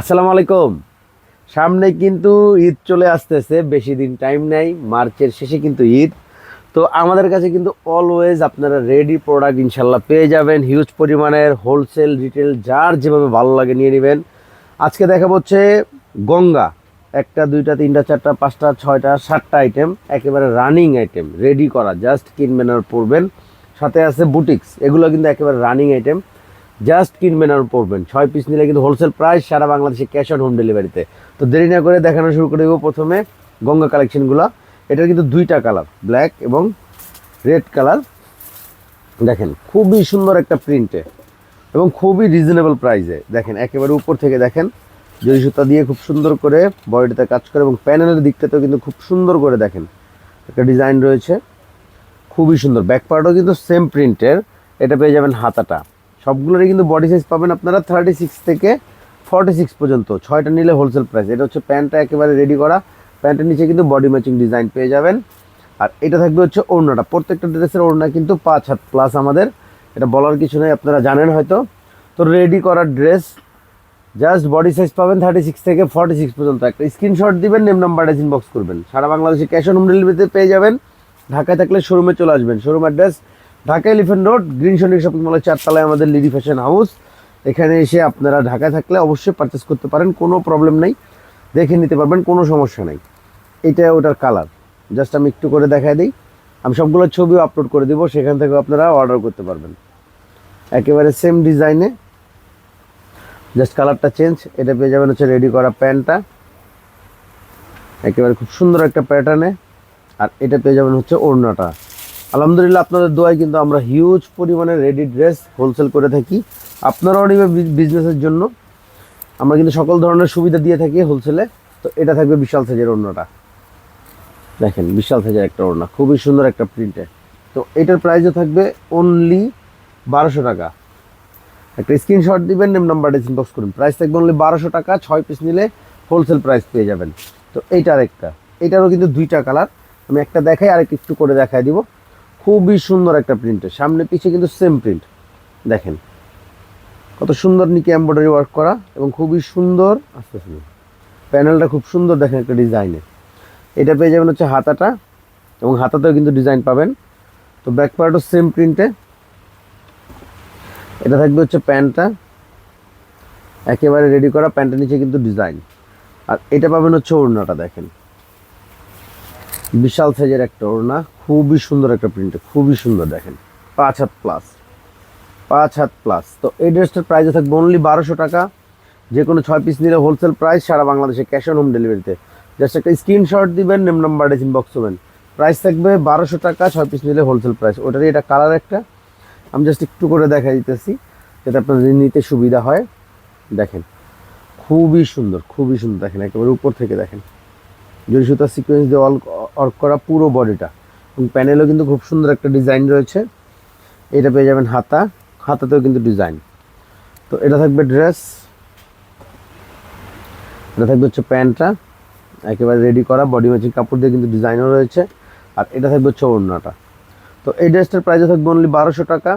আসসালামু আলাইকুম। সামনে কিন্তু ঈদ চলে আসতেছে, বেশি দিন টাইম নেই, মার্চের শেষে কিন্তু ঈদ। তো আমাদের কাছে কিন্তু অলওয়েজ আপনারা রেডি প্রোডাক্ট ইনশাল্লাহ পেয়ে যাবেন। হিউজ পরিমাণের হোলসেল রিটেল যার যেভাবে ভালো লাগে নিয়ে নেবেন। আজকে দেখা হচ্ছে গঙ্গা। একটা, দুইটা, তিনটা, চারটা, পাঁচটা, ছয়টা, সাতটা আইটেম একেবারে রানিং আইটেম রেডি করা জাস্ট কিনবেন আর পরবেন। সাথে আছে বুটিক্স এগুলো কিন্তু একেবারে রানিং আইটেম জাস্ট কিনবেন আর পড়বেন। ছয় পিস নিলে কিন্তু হোলসেল প্রাইস সারা বাংলাদেশে ক্যাশ অন হোম ডেলিভারিতে তো দেরি না করে দেখানো শুরু করে দেবো প্রথমে গঙ্গা কালেকশনগুলো এটার কিন্তু দুইটা কালার ব্ল্যাক এবং রেড কালার দেখেন, খুবই সুন্দর একটা প্রিন্টে এবং খুবই রিজনেবল প্রাইসে দেখেন, একেবারে উপর থেকে দেখেন জরি সুতা দিয়ে খুব সুন্দর করে বডিতে কাজ করে এবং প্যানেলের দিকটাতেও কিন্তু খুব সুন্দর করে দেখেন। একটা ডিজাইন রয়েছে, খুবই সুন্দর। ব্যাক পার্টও কিন্তু সেম প্রিন্টের এটা পেয়ে যাবেন হাতাটা। সবগুলোরই কিন্তু বডি সাইজ পাবেন আপনারা থার্টি সিক্স থেকে ফর্টি সিক্স পর্যন্ত। ছয়টা নিলে হোলসেল প্রাইস এটা হচ্ছে প্যান্টটা একেবারে রেডি করা। প্যান্টের নিচে কিন্তু বডি ম্যাচিং ডিজাইন পেয়ে যাবেন। আর এটা থাকবে হচ্ছে ওড়নাটা। প্রত্যেকটা ড্রেসের ওড়না কিন্তু পাঁচ হাত প্লাস আমাদের। এটা বলার কিছু নেই, আপনারা জানেন হয়তো। তো রেডি করা ড্রেস জাস্ট বডি সাইজ পাবেন থার্টি সিক্স থেকে ফর্টি সিক্স পর্যন্ত। একটা স্ক্রিনশট দিবেন নেম নাম্বারটা ইনবক্স করবেন। সারা বাংলাদেশে ক্যাশ অন হোম ডেলিভারিতে পেয়ে যাবেন। ঢাকায় থাকলে শোরুমে চলে আসবেন। Showroom address Dhaka elephant road green সন্ডিক shopping মলের চারতলায় আমাদের লিডি ফ্যাশন হাউস এখানে এসে আপনারা ঢাকায় থাকলে অবশ্যই পারচেস করতে পারেন, কোনো প্রবলেম নেই। দেখে নিতে পারবেন, কোনো সমস্যা নেই। এটা ওটার কালার জাস্ট আমি একটু করে দেখাই দিই। আমি সবগুলো ছবিও আপলোড করে দিব, সেখান থেকে আপনারা অর্ডার করতে পারবেন। একেবারে সেম ডিজাইনে জাস্ট কালারটা চেঞ্জ এটা পেয়ে যাবেন হচ্ছে রেডি করা প্যান্টটা। একেবারে খুব সুন্দর একটা প্যাটার্নে আর এটা পেয়ে যাবেন হচ্ছে ওড়নাটা। আলহামদুলিল্লাহ আপনাদের দোয়ায় কিন্তু আমরা হিউজ পরিমাণে রেডি ড্রেস হোলসেল করে থাকি। আপনারাও নিবে বিজনেসের জন্য। আমরা কিন্তু সকল ধরনের সুবিধা দিয়ে থাকি হোলসেলে তো এটা থাকবে বিশাল সাইজের ওড়নাটা। দেখেন, বিশাল সাইজের একটা ওড়না। খুবই সুন্দর একটা প্রিন্টে তো এটার প্রাইসও থাকবে অনলি বারোশো টাকা। একটা স্ক্রিনশট দিবেন নেম নাম্বারটা ইনবক্স করুন। প্রাইস থাকবে অনলি বারোশো টাকা, ছয় পিস নিলে হোলসেল প্রাইস পেয়ে যাবেন। তো এইটার একটা। এটারও কিন্তু দুইটা কালার আমি একটা দেখাই আর একটু করে দেখাই দিব। খুবই সুন্দর একটা প্রিন্টের সামনে পিছে কিন্তু সেম প্রিন্ট দেখেন, কত সুন্দর নিকে এমব্রয়ডারি ওয়ার্ক করা এবং খুবই সুন্দর, আস্তে আস্তে প্যানেলটা খুব সুন্দর দেখেন একটা ডিজাইনে এটা পেয়ে যাবেন হচ্ছে হাতাটা এবং হাতাতেও কিন্তু ডিজাইন পাবেন। তো ব্যাক পার্টও সেম প্রিন্টে এটা থাকবে হচ্ছে প্যান্টটা। একেবারে রেডি করা, প্যান্টের নিচে কিন্তু ডিজাইন আর এটা পাবেন হচ্ছে ওড়নাটা দেখেন। বিশাল সাইজের একটা ওড়না, খুবই সুন্দর একটা প্রিন্ট খুবই সুন্দর দেখেন। পাঁচ হাত প্লাস পাঁচ হাত প্লাস তো এই ড্রেসটার প্রাইসে থাকবে অনলি বারোশো টাকা। যে কোনো ছয় পিস নিলে হোলসেল প্রাইস সারা বাংলাদেশে ক্যাশ অন হোম ডেলিভারিতে জাস্ট একটা স্ক্রিনশট দিবেন নেম নাম্বারটা ইনবক্স করবেন প্রাইস থাকবে বারোশো টাকা, ছয় পিস নিলে হোলসেল প্রাইস ওটারই এটা কালার একটা। আমি জাস্ট একটু করে দেখা দিতেছি, যাতে আপনাদের নিতে সুবিধা হয়। দেখেন, খুবই সুন্দর খুবই সুন্দর দেখেন, একেবারে উপর থেকে দেখেন। জরি সুতার সিকোয়েন্স দিয়ে অল অর্ক করা পুরো বডিটা এবং প্যানেলও কিন্তু খুব সুন্দর একটা ডিজাইন রয়েছে। এটা পেয়ে যাবেন হাতা। হাতাতেও কিন্তু ডিজাইন তো এটা থাকবে ড্রেস এটা থাকবে হচ্ছে প্যান্টটা। একেবারে রেডি করা। বডি ম্যাচিং কাপড় দিয়ে কিন্তু ডিজাইনও রয়েছে। আর এটা থাকবে হচ্ছে ওড়নাটা। তো এই ড্রেসটার প্রাইসও থাকবে অনলি বারোশো টাকা।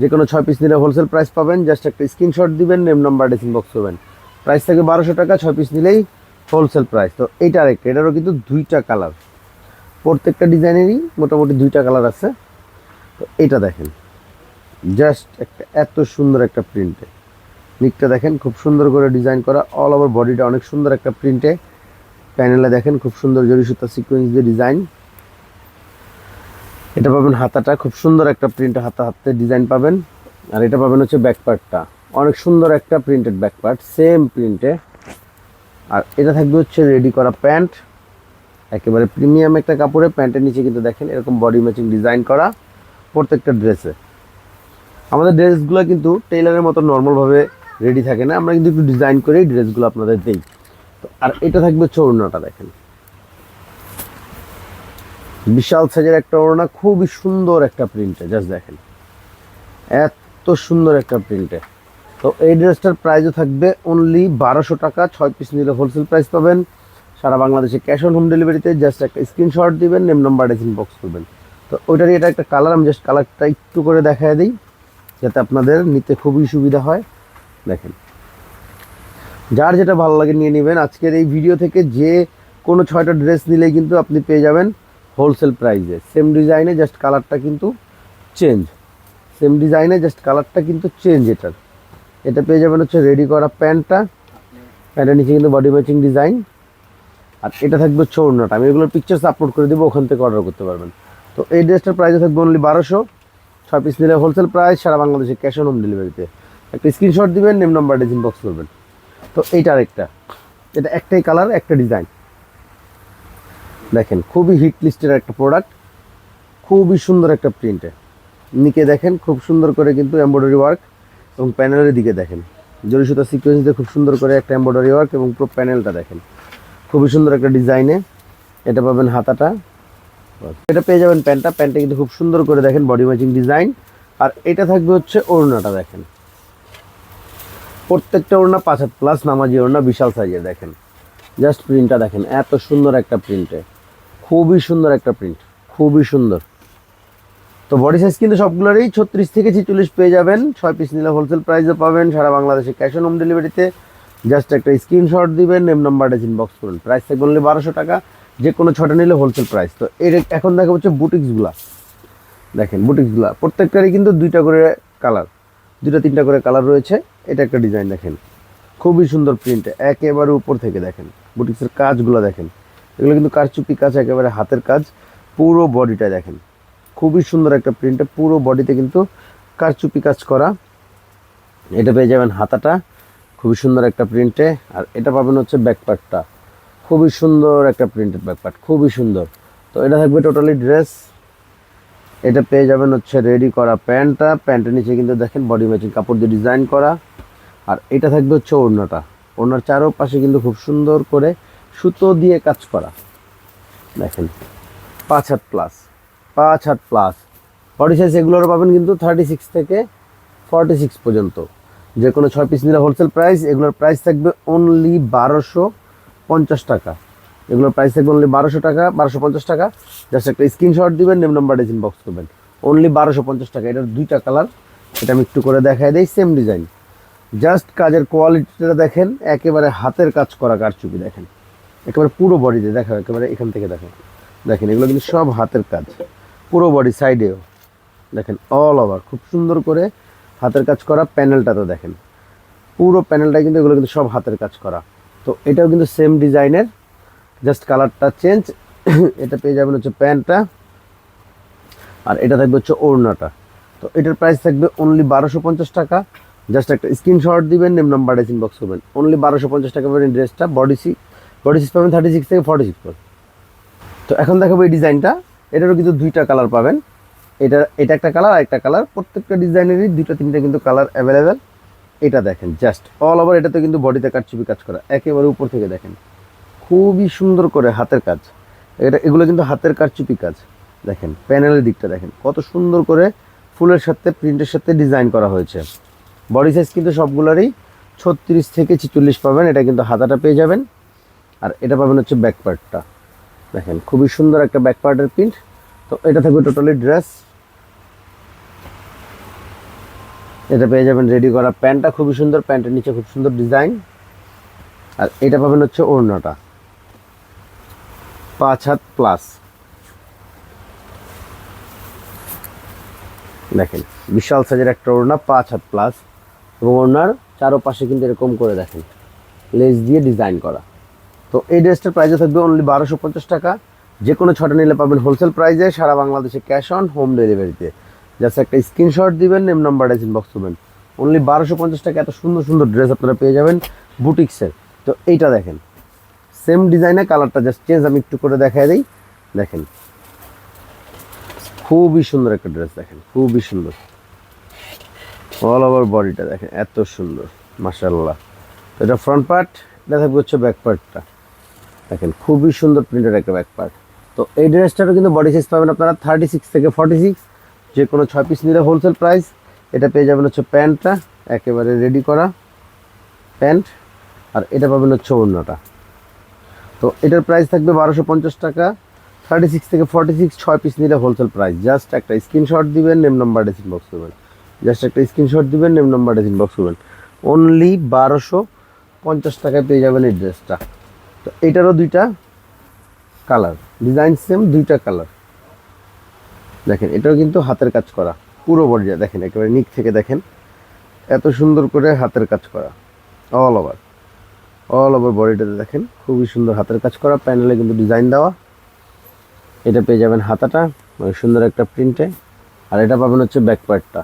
যে কোনো ছয় পিস নিলে হোলসেল প্রাইস পাবেন। জাস্ট একটা স্ক্রিনশট দিবেন নেম নাম্বার ডেসিং বক্স করবেন প্রাইস থাকে বারোশো টাকা। ছয় পিস নিলেই হোলসেল প্রাইস তো এইটা আরেকটা, এটারও কিন্তু দুইটা কালার প্রত্যেকটা ডিজাইনেরই মোটামুটি দুইটা কালার আছে। তো এটা দেখেন। জাস্ট একটা এত সুন্দর একটা প্রিন্টে নিকটা দেখেন, খুব সুন্দর করে ডিজাইন করা। অল ওভার বডিটা অনেক সুন্দর একটা প্রিন্টে প্যানেলে দেখেন, খুব সুন্দর জরি সুতা সিকোয়েন্স দিয়ে ডিজাইন এটা পাবেন হাতাটা, খুব সুন্দর একটা প্রিন্ট হাতা হাতে ডিজাইন পাবেন। আর এটা পাবেন হচ্ছে ব্যাক পার্টটা অনেক সুন্দর একটা প্রিন্টেড ব্যাক পার্ট সেম প্রিন্টে আর এটা থাকবে হচ্ছে রেডি করা প্যান্ট একেবারে প্রিমিয়াম একটা কাপড়ে প্যান্টের নিচে কিন্তু দেখেন এরকম বডি ম্যাচিং ডিজাইন করা প্রত্যেকটা ড্রেসে আমাদের ড্রেসগুলো কিন্তু টেইলারের মতো নর্মালভাবে রেডি থাকে না, আমরা কিন্তু একটু ডিজাইন করেই ড্রেসগুলো আপনাদের দিই। তো আর এটা থাকবে হচ্ছে ওড়নাটা দেখেন। বিশাল সাইজের একটা ওড়না, খুবই সুন্দর একটা প্রিন্টে জাস্ট দেখেন। এত সুন্দর একটা প্রিন্টে তো এই ড্রেসটার প্রাইসও থাকবে অনলি বারোশো টাকা, ছয় পিস নিলে হোলসেল প্রাইস পাবেন। সারা বাংলাদেশে ক্যাশ অন হোম ডেলিভারিতে জাস্ট একটা স্ক্রিনশট দিবেন নেম নাম্বার বক্স করবেন। তো ওইটারই এটা একটা কালার আমি জাস্ট কালারটা একটু করে দেখায় দিই, যাতে আপনাদের নিতে খুবই সুবিধা হয়। দেখেন। যার যেটা ভালো লাগে নিয়ে নেবেন। আজকের এই ভিডিও থেকে যে কোনো ছয়টা ড্রেস নিলেই কিন্তু আপনি পেয়ে যাবেন হোলসেল প্রাইসে সেম ডিজাইনে জাস্ট কালারটা কিন্তু চেঞ্জ সেম ডিজাইনে জাস্ট কালারটা কিন্তু চেঞ্জ এটার। এটা পেয়ে যাবেন হচ্ছে রেডি করা প্যান্টটা। প্যান্টের নিচে কিন্তু বডি ম্যাচিং ডিজাইন আর এটা থাকবে হচ্ছে ওড়নাটা আমি এগুলোর পিকচার্স আপলোড করে দেবো, ওখান থেকে অর্ডার করতে পারবেন। তো এই ড্রেসটার প্রাইসে থাকবে অনলি বারোশো। ছয় পিস নিলে হোলসেল প্রাইস সারা বাংলাদেশে ক্যাশ অন হোম ডেলিভারিতে একটা স্ক্রিনশট দিবেন নেম নাম্বার ডিজাইন বক্স করবেন। তো এইটা আরেকটা। এটা একটাই কালার একটা ডিজাইন দেখেন, খুবই হিট লিস্টের একটা প্রোডাক্ট খুবই সুন্দর একটা প্রিন্টে নিকে দেখেন, খুব সুন্দর করে কিন্তু এমব্রয়ডারি ওয়ার্ক এবং প্যানেলের দিকে দেখেন। জরি সুতা সিকোয়েন্স দিয়ে খুব সুন্দর করে একটা এমব্রয়ডারি ওয়ার্ক এবং পুরো প্যানেলটা দেখেন। খুবই সুন্দর একটা ডিজাইনে এটা পাবেন হাতাটা। এটা পেয়ে যাবেন প্যান্টটা। প্যান্টটা কিন্তু খুব সুন্দর করে দেখেন বডি ম্যাচিং ডিজাইন আর এটা থাকবে হচ্ছে ওড়নাটা দেখেন। প্রত্যেকটা ওড়না পাঁচ হাত প্লাস নামাজি ওড়না বিশাল সাইজের দেখেন। জাস্ট প্রিন্টটা দেখেন, এত সুন্দর একটা প্রিন্টে খুবই সুন্দর একটা প্রিন্ট খুবই সুন্দর। তো বডি সাইজ কিন্তু সবগুলোরই ছত্রিশ থেকে ছিচল্লিশ পেয়ে যাবেন। ছয় পিস নিলে হোলসেল প্রাইসে পাবেন। সারা বাংলাদেশে ক্যাশ অন হোম ডেলিভারিতে জাস্ট একটা স্ক্রিনশট দিবেন নেম নাম্বারটা ইনবক্স করুন। প্রাইস থাকবে অনলি বারোশো টাকা, যে কোনো ছটা নিলে হোলসেল প্রাইস তো এর এখন দেখা হচ্ছে বুটিক্সগুলা দেখেন বুটিক্সগুলা প্রত্যেকটারই কিন্তু দুইটা করে কালার দুইটা, তিনটা করে কালার রয়েছে। এটা একটা ডিজাইন দেখেন। খুবই সুন্দর প্রিন্ট একেবারে উপর থেকে দেখেন। বুটিক্সের কাজগুলো দেখেন। এগুলো কিন্তু কারচুপি কাজ, একেবারে হাতের কাজ। পুরো বডিটা দেখেন। খুবই সুন্দর একটা প্রিন্টে পুরো বডিতে কিন্তু কারচুপি কাজ করা। এটা পেয়ে যাবেন হাতাটা, খুবই সুন্দর একটা প্রিন্টে আর এটা পাবেন হচ্ছে ব্যাকপার্টটা খুবই সুন্দর একটা প্রিন্টেড ব্যাকপার্ট খুবই সুন্দর। তো এটা থাকবে টোটালি ড্রেস এটা পেয়ে যাবেন হচ্ছে রেডি করা প্যান্টটা। প্যান্টের নিচে কিন্তু দেখেন বডি ম্যাচিং কাপড় দিয়ে ডিজাইন করা। আর এটা থাকবে হচ্ছে ওড়নাটা। ওড়নার চারোপাশে কিন্তু খুব সুন্দর করে সুতো দিয়ে কাজ করা। দেখেন, পাঁচ হাত প্লাস পাঁচ হাত প্লাস বডি সাইজ এগুলোর পাবেন কিন্তু থার্টি সিক্স থেকে ফর্টি সিক্স পর্যন্ত। যে কোনো ছয় পিস নিলে হোলসেল প্রাইস এগুলোর প্রাইস থাকবে অনলি বারোশো পঞ্চাশ টাকা। এগুলোর প্রাইস থাকবে অনলি বারোশো টাকা, বারোশো পঞ্চাশ টাকা। জাস্ট একটা স্ক্রিনশট দিবেন নেম নাম্বার ডিজাইন বক্স করবেন। অনলি বারোশো পঞ্চাশ টাকা, এটার দুইটা কালার এটা আমি একটু করে দেখাই দিই সেম ডিজাইন জাস্ট কাজের কোয়ালিটিটা দেখেন, একেবারে হাতের কাজ করা কারচুপি দেখেন। একেবারে পুরো বডিতে দেখা একেবারে এখান থেকে দেখেন দেখেন, এগুলো কিন্তু সব হাতের কাজ। পুরো বডি সাইডেও দেখেন অল ওভার খুব সুন্দর করে হাতের কাজ করা প্যানেলটা তো দেখেন। পুরো প্যানেলটা কিন্তু এগুলো কিন্তু সব হাতের কাজ করা। তো এটাও কিন্তু সেম ডিজাইনের জাস্ট কালারটা চেঞ্জ এটা পেয়ে যাবেন হচ্ছে প্যান্টটা, আর এটা থাকবে হচ্ছে ওড়নাটা। তো এটার প্রাইস থাকবে অনলি বারোশো পঞ্চাশ টাকা। জাস্ট একটা স্ক্রিনশট দিবেন নেম নাম্বার ইনবক্স করবেন। অনলি বারোশো পঞ্চাশ টাকা পাবেন ড্রেসটা বডি সি বডি সিক্স পাবেন থার্টি সিক্স থেকে ফর্টি সিক্স পাবেন তো এখন দেখাবো এই ডিজাইনটা এটারও কিন্তু দুইটা কালার পাবেন। এটা এটা একটা কালার আর একটা কালার প্রত্যেকটা ডিজাইনেরই দুইটা, তিনটা কিন্তু কালার অ্যাভেলেবেল এটা দেখেন জাস্ট অল ওভার এটাতে কিন্তু বডিতে কাটচুপি কাজ করা। একেবারে উপর থেকে দেখেন। খুবই সুন্দর করে হাতের কাজ। এটা, এগুলো কিন্তু হাতের কারচুপি কাজ। দেখেন প্যানেলের দিকটা দেখেন। কত সুন্দর করে ফুলের সাথে প্রিন্টের সাথে ডিজাইন করা হয়েছে। বডি সাইজ কিন্তু সবগুলোরই ছত্রিশ থেকে ছিচল্লিশ পাবেন। এটা কিন্তু হাতাটা পেয়ে যাবেন। আর এটা পাবেন হচ্ছে ব্যাক পার্টটা দেখেন, খুবই সুন্দর একটা ব্যাক পার্টের প্রিন্ট তো এটা থাকবে টোটালি ড্রেস এটা পেয়ে যাবেন রেডি করা। প্যান্টটা খুবই সুন্দর, প্যান্টের নিচে খুব সুন্দর ডিজাইন আর এটা পাবেন হচ্ছে ওড়নাটা। পাঁচ হাত প্লাস দেখেন, বিশাল সাইজের একটা ওড়না, পাঁচ হাত প্লাস এবং ওড়নার চারোপাশে কিন্তু এরকম করে দেখেন। লেস দিয়ে ডিজাইন করা। তো এই ড্রেসটার প্রাইসে থাকবে অনলি বারোশো পঞ্চাশ টাকা। যে কোনো ছটা নিলে পাবেন হোলসেল প্রাইসে সারা বাংলাদেশে ক্যাশ অন হোম ডেলিভারিতে জাস্ট একটা স্ক্রিনশট দিবেন নেম নাম্বারটা ইনবক্স করবেন অনলি বারোশো পঞ্চাশ টাকা এত সুন্দর সুন্দর ড্রেস আপনারা পেয়ে যাবেন বুটিক্সের তো এইটা দেখেন। সেম ডিজাইনে কালারটা জাস্ট চেঞ্জ আমি একটু করে দেখাই দিই। দেখেন। খুবই সুন্দর একটা ড্রেস দেখেন, খুবই সুন্দর। অল ওভার বডিটা দেখেন, এত সুন্দর মাসাল্লাহ এটা ফ্রন্ট পার্ট এটা থাকবে হচ্ছে ব্যাক পার্টটা দেখেন, খুবই সুন্দর প্রিন্টের একটা ব্যাক পার্ট তো এই ড্রেসটারও কিন্তু বডি সাইজ পাবেন আপনারা থার্টি সিক্স থেকে ফর্টি সিক্স যে কোনো ছয় পিস নিলে হোলসেল প্রাইস এটা পেয়ে যাবেন হচ্ছে প্যান্টটা, একেবারে রেডি করা প্যান্ট, আর এটা পাবেন হচ্ছে অন্যটা তো এটার প্রাইস থাকবে বারোশো পঞ্চাশ টাকা থার্টি সিক্স থেকে ফর্টি সিক্স ছয় পিস নিলে হোলসেল প্রাইস জাস্ট একটা স্ক্রিনশট দিবেন নেম নাম্বার ডেসিন বক্স করবেন। জাস্ট একটা স্ক্রিনশট দিবেন নেম নাম্বার ডেসিন বক্স করবেন। অনলি বারোশো পঞ্চাশ টাকায় পেয়ে যাবেন এই ড্রেসটা তো এটারও দুইটা কালার। ডিজাইন সেম দুইটা কালার। দেখেন, এটাও কিন্তু হাতের কাজ করা। পুরো বডিটা দেখেন, একেবারে নিক থেকে দেখেন। এত সুন্দর করে হাতের কাজ করা। অল ওভার অল ওভার বডিটাতে দেখেন, খুবই সুন্দর হাতের কাজ করা। প্যানেলে কিন্তু ডিজাইন দেওয়া। এটা পেয়ে যাবেন হাতাটা অনেক সুন্দর একটা প্রিন্টে আর এটা পাবেন হচ্ছে ব্যাকপ্যাডটা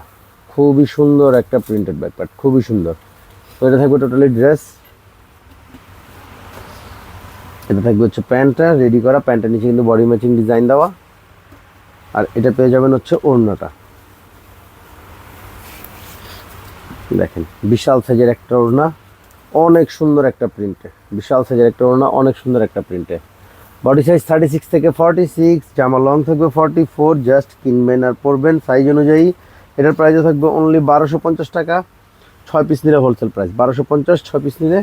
খুবই সুন্দর একটা প্রিন্টেড ব্যাকপ্যাড খুবই সুন্দর। তো এটা থাকবে টোটালি ড্রেস এটা থাকবে হচ্ছে প্যান্টটা রেডি করা প্যান্টের নিচে কিন্তু বডি ম্যাচিং ডিজাইন দেওয়া। আর এটা পেয়ে যাবেন হচ্ছে ওড়নাটা। দেখেন, বিশাল সাইজের একটা ওড়না, অনেক সুন্দর একটা প্রিন্টে বিশাল সাইজের একটা ওড়না, অনেক সুন্দর একটা প্রিন্টে বডি সাইজ থার্টি সিক্স থেকে ফর্টি সিক্স জামা লং থাকবে ফর্টি ফোর জাস্ট কিনবেন আর পরবেন সাইজ অনুযায়ী। এটার প্রাইসও থাকবে অনলি বারোশো পঞ্চাশ টাকা। ছয় পিস নিলে হোলসেল প্রাইস বারোশো পঞ্চাশ, ছয় পিস নিলে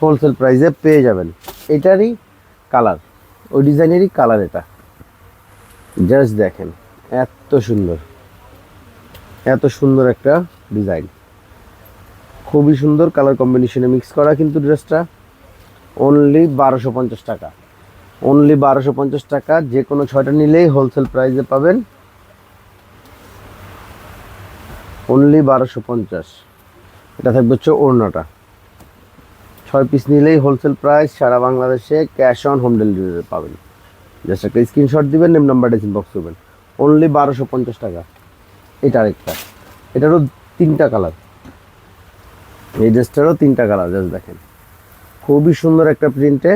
হোলসেল প্রাইসে পেয়ে যাবেন। এটারই কালার ওই ডিজাইনেরই কালার এটা। জাস্ট দেখেন, এত সুন্দর এত সুন্দর একটা ডিজাইন খুবই সুন্দর কালার কম্বিনেশনে মিক্স করা কিন্তু ড্রেসটা অনলি বারোশো পঞ্চাশ টাকা। অনলি বারোশো পঞ্চাশ টাকা, যে কোনো ছয়টা নিলেই হোলসেল প্রাইসে পাবেন। অনলি বারোশো পঞ্চাশ। এটা থাকবে হচ্ছে ওড়নাটা। ছয় পিস নিলেই হোলসেল প্রাইস সারা বাংলাদেশে ক্যাশ অন হোম ডেলিভারি পাবেন। জাস্ট একটা স্ক্রিনশট দিবেন নেম নাম্বার ডিসিন বক্স করবেন অনলি বারোশো পঞ্চাশ টাকা। এটা আরেকটা। এটারও তিনটা কালার এই ড্রেসটারও তিনটা কালার জাস্ট দেখেন। খুবই সুন্দর একটা প্রিন্টে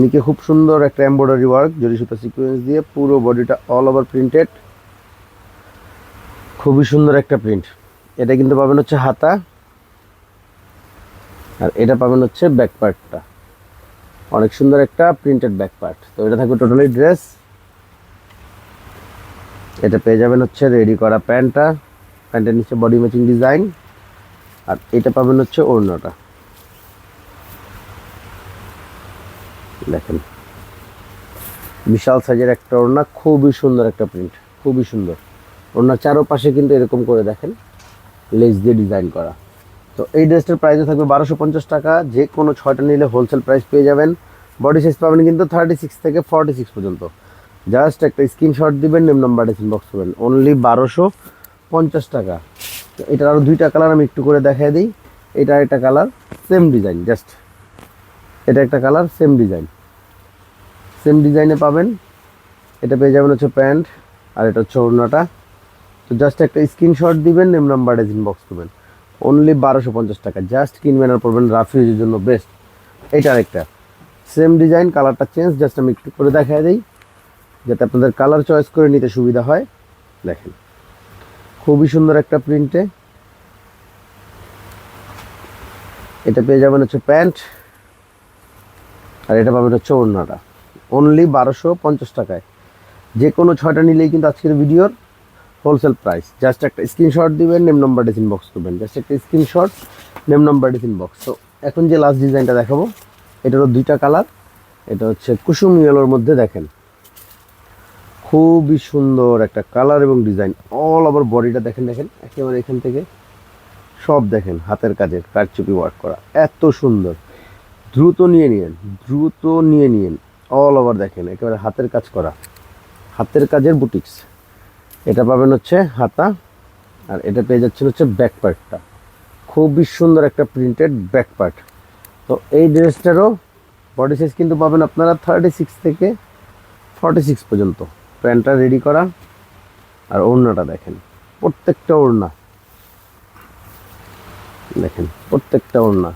নিকে খুব সুন্দর একটা এমব্রয়ডারি ওয়ার্ক জরি সুতা সিকোয়েন্স দিয়ে পুরো বডিটা অল ওভার প্রিন্টেড খুবই সুন্দর একটা প্রিন্ট এটা কিন্তু পাবেন হচ্ছে হাতা। আর এটা পাবেন হচ্ছে ব্যাক পার্টটা অনেক সুন্দর একটা প্রিন্টেড ব্যাক পার্ট তো এটা থাকবে টোটালি ড্রেস এটা পেয়ে যাবেন হচ্ছে রেডি করা প্যান্টটা। প্যান্টের নিচে বডি ম্যাচিং ডিজাইন আর এটা পাবেন হচ্ছে ওড়নাটা। দেখেন। বিশাল সাইজের একটা ওড়না, খুবই সুন্দর একটা প্রিন্ট খুবই সুন্দর। ওড়নার চারোপাশে কিন্তু এরকম করে দেখেন লেস দিয়ে ডিজাইন করা। তো এই ড্রেসটার প্রাইসও থাকবে বারোশো পঞ্চাশ টাকা। যে কোনো ছয়টা নিলে হোলসেল প্রাইস পেয়ে যাবেন। বডি সাইজ পাবেন কিন্তু থার্টি সিক্স থেকে ফর্টি সিক্স পর্যন্ত। জাস্ট একটা স্ক্রিনশট দিবেন নেম নাম্বার ইনবক্স করবেন অনলি বারোশো পঞ্চাশ টাকা। তো এটার আরও দুইটা কালার আমি একটু করে দেখাই দিই। এটা একটা কালার সেম ডিজাইন জাস্ট এটা একটা কালার সেম ডিজাইন সেম ডিজাইনে পাবেন। এটা পেয়ে যাবেন হচ্ছে প্যান্ট, আর এটা হচ্ছে ওড়নাটা। তো জাস্ট একটা স্ক্রিনশট দিবেন নেম নাম্বার ইনবক্স করবেন অনলি বারোশো পঞ্চাশ টাকা। জাস্ট কিনবেন আর পড়বেন রাফ ইউজের জন্য বেস্ট এটা আরেকটা। সেম ডিজাইন কালারটা চেঞ্জ জাস্ট আমি একটু করে দেখাই দিই। যাতে আপনাদের কালার চয়েস করে নিতে সুবিধা হয়। দেখেন। খুবই সুন্দর একটা প্রিন্টে এটা পেয়ে যাবেন হচ্ছে প্যান্ট। আর এটা পাবেন হচ্ছে ওড়নাটা। অনলি বারোশো পঞ্চাশ টাকায়। যে কোনো ছয়টা নিলেই কিন্তু আজকের ভিডিওর হোলসেল প্রাইস জাস্ট একটা স্ক্রিনশট দিবেন নেম নাম্বার ডিসিন বক্স করবেন। জাস্ট একটা স্ক্রিনশট নেম নাম্বার ডিসিন বক্স তো এখন যে লাস্ট ডিজাইনটা দেখাবো, এটারও দুইটা কালার এটা হচ্ছে কুসুম ইয়েলোর মধ্যে দেখেন। খুবই সুন্দর একটা কালার এবং ডিজাইন অল ওভার বডিটা দেখেন দেখেন। একেবারে এখান থেকে সব দেখেন, হাতের কাজের কারচুপি ওয়ার্ক করা। এত সুন্দর। দ্রুত নিয়ে নিয়েন, দ্রুত নিয়ে নিয়েন। অল ওভার দেখেন, একেবারে হাতের কাজ করা। হাতের কাজের বুটিক্স এটা পাবেন হচ্ছে হাতা, আর এটা পেয়ে যাচ্ছেন হচ্ছে ব্যাক পার্টটা খুবই সুন্দর একটা প্রিন্টেড ব্যাক পার্ট তো এই ড্রেসটারও বডি সাইজ কিন্তু পাবেন আপনারা থার্টি সিক্স থেকে ফর্টি সিক্স পর্যন্ত। প্যান্টটা রেডি করা, আর ওড়নাটা দেখেন, প্রত্যেকটা ওড়না। দেখেন, প্রত্যেকটা ওড়না।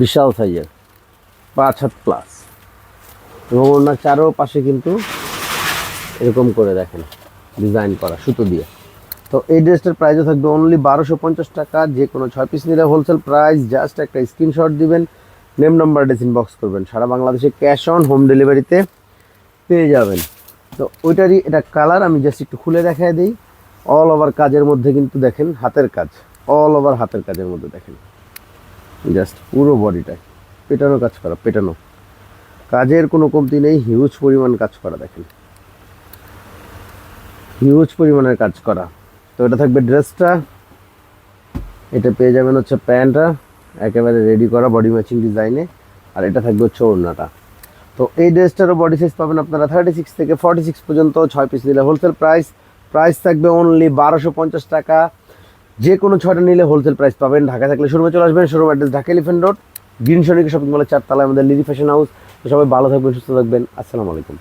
বিশাল সাইজের পাঁচ হাত প্লাস এবং ওড়নার চারো পাশে কিন্তু এরকম করে দেখেন ডিজাইন করা, সুতো দিয়ে। তো এই ড্রেসটার প্রাইসও থাকবে অনলি বারোশো পঞ্চাশ টাকা, যে কোনো ছয় পিস নিলে হোলসেল প্রাইস জাস্ট একটা স্ক্রিনশট দিবেন নেম নাম্বার ডেস ইনবক্স করবেন। সারা বাংলাদেশে ক্যাশ অন হোম ডেলিভারিতে পেয়ে যাবেন। তো ওইটারই এটা কালার আমি জাস্ট একটু খুলে দেখাই দিই। অল ওভার কাজের মধ্যে কিন্তু দেখেন, হাতের কাজ। অল ওভার হাতের কাজের মধ্যে দেখেন। জাস্ট পুরো বডিটায় পেটানো কাজ করা, পেটানো। কাজের কোনো কমতি নেই হিউজ পরিমাণ কাজ করা দেখেন। হিউজ পরিমাণের কাজ করা। তো এটা থাকবে ড্রেসটা এটা পেয়ে যাবেন হচ্ছে প্যান্টটা। একেবারে রেডি করা বডি ম্যাচিং ডিজাইনে আর এটা থাকবে হচ্ছে ওড়নাটা। তো এই ড্রেসটারও বডি সাইজ পাবেন আপনারা থার্টি সিক্স থেকে ফর্টি সিক্স পর্যন্ত, ছয় পিস নিলে হোলসেল প্রাইস প্রাইস থাকবে অনলি বারোশো পঞ্চাশ টাকা। যে কোনো ছয়টা নিলে হোলসেল প্রাইস পাবেন। ঢাকা থাকলে শোরুমে চলে আসবেন। Showroom address Dhaka elephant road green Sonic shopping মলের চারতলায় আমাদের লিরি ফ্যাশন হাউস তো সবাই ভালো থাকবেন, সুস্থ থাকবেন। আসসালামু আলাইকুম।